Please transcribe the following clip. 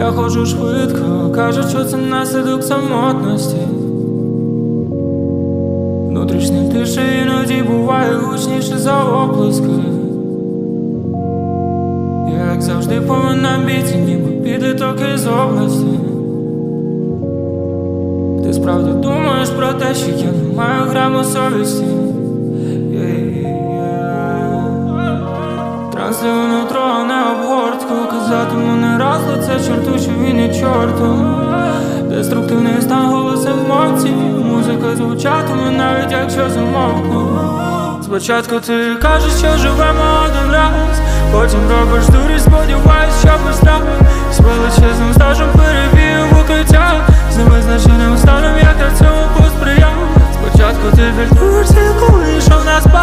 Я ходжу швидко, кажуть, що це наслідок самотності. Внутрішня тиша іноді буває гучніше за оплески. Я, Як завжди повинен амбіції, ніби підліток із області. Ти справді думаєш про те, що я не маю граму совісті. Yeah. Транслюю нутро на обгортку тому не раз лице чорту, що він є чортом Деструктивний стан голосив емоцій Музика звучатиме, навіть якщо замовку Спочатку ти кажеш, що живемо один раз, потім робиш дурі, сподіваюсь, що ми став З величезним стажем перевів укриття. З незначеним станом, як я цьому посприяв. Спочатку ти вільтуєшся, коли йшов на спад.